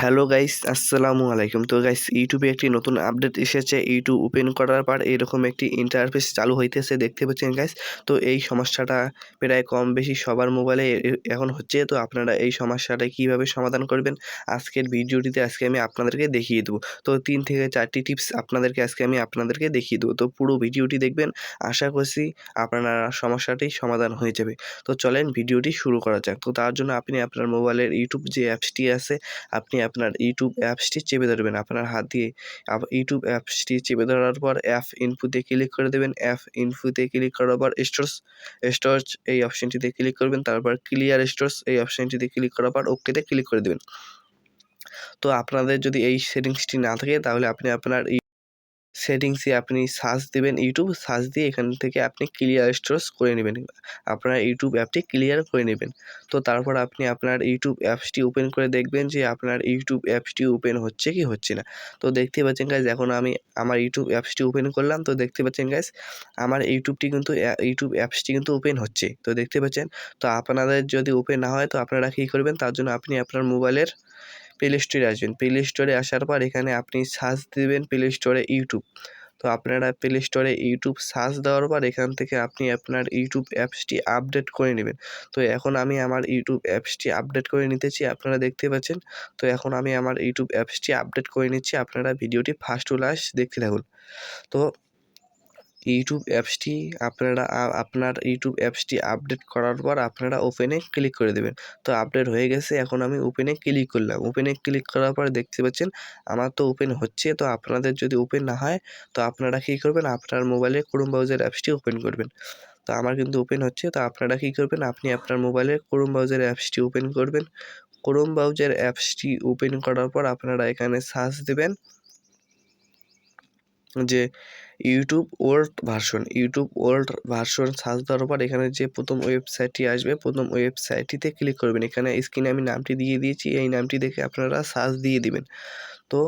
Hello guys, আসসালামু আলাইকুম। তো গাইস, ইউটিউবে একটি নতুন আপডেট এসেছে। ইউটিউব ওপেন করার পর এরকম একটি ইন্টারফেস চালু হইতেছে, দেখতে পাচ্ছেন গাইস। তো এই সমস্যাটা প্রায় কম বেশি সবার মোবাইলে এখন হচ্ছে। তো আপনারা এই সমস্যাটা কীভাবে সমাধান করবেন? আজকের ভিডিওটিতে আজকে আমি আপনাদেরকে দেখিয়ে দেবো। তো তিন থেকে চারটি টিপস আপনাদেরকে আজকে আমি আপনাদেরকে দেখিয়ে দেবো। তো পুরো ভিডিওটি দেখবেন। আশা করছি আপনারা সমস্যাটি সমাধান হয়ে যাবে। তো চলেন ভিডিওটি শুরু করা যাক। তো তার জন্য আপনি আপনার মোবাইলের ইউটিউব যে অ্যাপসটি আছে, আপনি আপনার ইউটিউব অ্যাপসটি চেপে ধরবেন। আপনার হাত দিয়ে ইউটিউব অ্যাপসটি চেপে ধরার পর অ্যাপ ইনফুতে ক্লিক করে দেবেন। অ্যাপ ইনফুতে ক্লিক করার পর স্টোর্স স্টোর্স এই অপশানটিতে ক্লিক করবেন। তারপর ক্লিয়ার স্টোর্স এই অপশানটিতে ক্লিক করার পর ওকেতে ক্লিক করে দেবেন। তো আপনাদের যদি এই সেটিংসটি না থাকে, তাহলে আপনি আপনার সেটিংসে আপনি সার্চ দেবেন ইউটিউব সার্চ দিয়ে এখান থেকে আপনি ক্লিয়ার স্টোরেজ করে নেবেন। আপনার ইউটিউব অ্যাপটি ক্লিয়ার করে নেবেন। তো তারপর আপনি আপনার ইউটিউব অ্যাপসটি ওপেন করে দেখবেন যে আপনার ইউটিউব অ্যাপসটি ওপেন হচ্ছে কি হচ্ছে না। তো দেখতে পাচ্ছেন গাইজ এখন আমি আমার ইউটিউব অ্যাপসটি ওপেন করলাম। তো দেখতে পাচ্ছেন গাইজ আমার ইউটিউবটি কিন্তু ইউটিউব অ্যাপসটি কিন্তু ওপেন হচ্ছে। তো দেখতে পাচ্ছেন, তো আপনাদের যদি ওপেন না হয়, তো আপনারা কী করবেন? তার জন্য আপনি আপনার মোবাইলের প্লে স্টোরে আসবেন। প্লে স্টোরে আসার পর এখানে আপনি সার্চ দেবেন প্লে স্টোরে ইউটিউব তো আপনারা প্লে স্টোরে ইউটিউব সার্চ দেওয়ার পর এখান থেকে আপনি আপনার ইউটিউব অ্যাপসটি আপডেট করে নেবেন। তো এখন আমি আমার ইউটিউব অ্যাপসটি আপডেট করে নিতেছি, আপনারা দেখতে পাচ্ছেন। তো এখন আমি আমার ইউটিউব অ্যাপসটি আপডেট করে নিচ্ছি, আপনারা ভিডিওটি ফার্স্ট টু লাস্ট দেখতে থাকুন। তো ইউটিউব অ্যাপসটি আপনারা আপনার ইউটিউব অ্যাপসটি আপডেট করার পর আপনারা ওপেনে ক্লিক করে দেবেন। তো আপডেট হয়ে গেছে, এখন আমি ওপেনে ক্লিক করলাম। ওপেনে ক্লিক করার পর দেখতে পাচ্ছেন, আমার তো ওপেন হচ্ছে। তো আপনাদের যদি ওপেন না হয়, তো আপনারা কী করবেন? আপনার মোবাইলে ক্রোম ব্রাউজার অ্যাপসটি ওপেন করবেন। তো আমার কিন্তু ওপেন হচ্ছে। তো আপনারা কী করবেন? আপনি আপনার মোবাইলে ক্রোম ব্রাউজার অ্যাপসটি ওপেন করবেন। ক্রোম ব্রাউজার অ্যাপসটি ওপেন করার পর আপনারা এখানে সার্চ দেবেন। যে YouTube world version YouTube world version search দেওয়ার পর এখানে যে প্রথম ওয়েবসাইটটি আসবে, প্রথম ওয়েবসাইটটিতে ক্লিক করবেন। এখানে স্ক্রিনে আমি নামটি দিয়ে দিয়েছি, এই নামটি দেখে আপনারা সার্চ দিয়ে দিবেন। তো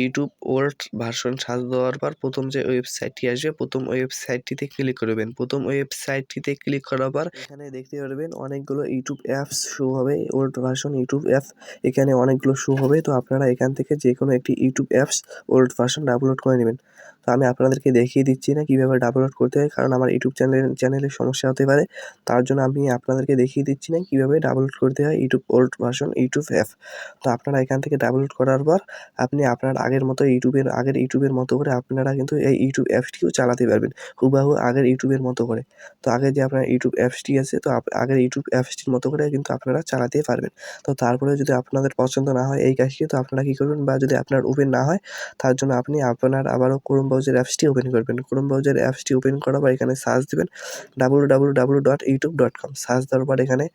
ইউটিউব ওল্ড ভার্সন সাজ দেওয়ার পর প্রথম যে ওয়েবসাইটটি আসবে, প্রথম ওয়েবসাইটটিতে ক্লিক করবেন। প্রথম ওয়েবসাইটটিতে ক্লিক করার পর এখানে দেখতে পারবেন অনেকগুলো ইউটিউব অ্যাপস শো হবে। ওল্ড ভার্সন ইউটিউব অ্যাপ এখানে অনেকগুলো শো হবে। তো আপনারা এখান থেকে যে কোনো একটি YouTube apps old version download করে নেবেন। তো আমি আপনাদেরকে দেখিয়ে দিচ্ছি না কীভাবে ডাউনলোড করতে হয়, কারণ আমার ইউটিউব চ্যানেল চ্যানেলের সমস্যা হতে পারে। তার জন্য আমি আপনাদেরকে দেখিয়ে দিচ্ছি না কীভাবে ডাউনলোড করতে হয় YouTube old version YouTube app তো আপনারা এখান থেকে ডাউনলোড করার পর আপনি আপনার আগের মতো ইউটিউবের, আগের ইউটিউবের মতো করে আপনারা কিন্তু এই ইউটিউব অ্যাপসটিও চালাতে পারবেন, হুবাহু আগের ইউটিউবের মতো করে। তো আগে যে আপনার ইউটিউব অ্যাপসটি আছে, তো আগের ইউটিউব অ্যাপসটির মতো করে কিন্তু আপনারা চালাতে পারবেন। তো তারপরে যদি আপনাদের পছন্দ না হয় এই কাজটি, তো আপনারা কী করবেন? বা যদি আপনার ওপেন না হয়, তার জন্য আপনি আপনার আবারও ক্রোম ব্রাউজার অ্যাপসটি ওপেন করবেন। ক্রোম ব্রাউজার অ্যাপসটি ওপেন করার পর এখানে সার্চ দেবেন W W dot YouTube dot com search দেওয়ার পর এখানে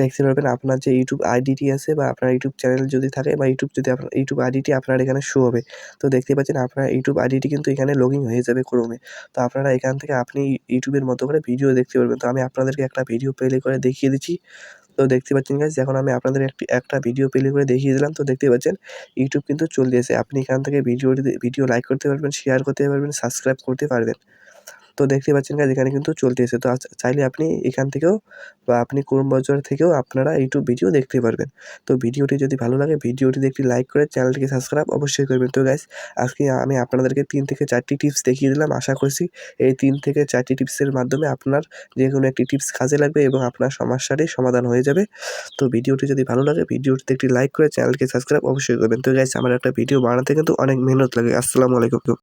দেখতে পারবেন আপনার যে ইউটিউব আইডিটি আছে বা আপনার ইউটিউব চ্যানেল যদি থাকে বা ইউটিউব যদি আপনার ইউটিউব আইডিটি আপনার এখানে শো হবে। তো দেখতে পাচ্ছেন আপনার ইউটিউব আইডিটি কিন্তু এখানে লগ ইন হয়ে যাবে ক্রোমে তো আপনারা এখান থেকে আপনি ইউটিউবের মতো করে ভিডিও দেখতে পারবেন। তো আমি আপনাদেরকে একটা ভিডিও প্লে করে দেখিয়ে দিচ্ছি। তো দেখতে পাচ্ছেন গাইজ এখন আমি আপনাদের একটি, একটা ভিডিও প্লে করে দেখিয়ে দিলাম। তো দেখতে পাচ্ছেন ইউটিউব কিন্তু চলে এসে আপনি এখান থেকে ভিডিওটি ভিডিও লাইক করতে পারবেন শেয়ার করতে পারবেন সাবস্ক্রাইব করতে পারবেন। তো দেখতে পাচ্ছেন গাইজ এখানে কিন্তু চলতেছে। তো চাইলে আপনি এখান থেকেও বা আপনি ক্রোম ব্রাউজার থেকেও আপনারা ইউটিউব ভিডিও দেখতে পারবেন। তো ভিডিওটি যদি ভালো লাগে ভিডিওটিতে একটি লাইক করে চ্যানেলটিকে সাবস্ক্রাইব অবশ্যই করবেন। তো গাইজ আজকে আমি আপনাদেরকে তিন থেকে চারটি টিপস দেখিয়ে দিলাম। আশা করছি এই তিন থেকে চারটি টিপসের মাধ্যমে আপনার যে কোনো একটি টিপস কাজে লাগবে এবং আপনার সমস্যাটি সমাধান হয়ে যাবে। তো ভিডিওটি যদি ভালো লাগে ভিডিওটিতে একটি লাইক করে চ্যানেলকে সাবস্ক্রাইব অবশ্যই করবেন। তো গাইজ আমার একটা ভিডিও বানাতে কিন্তু অনেক মেহনত লাগে। আসসালামু আলাইকুম।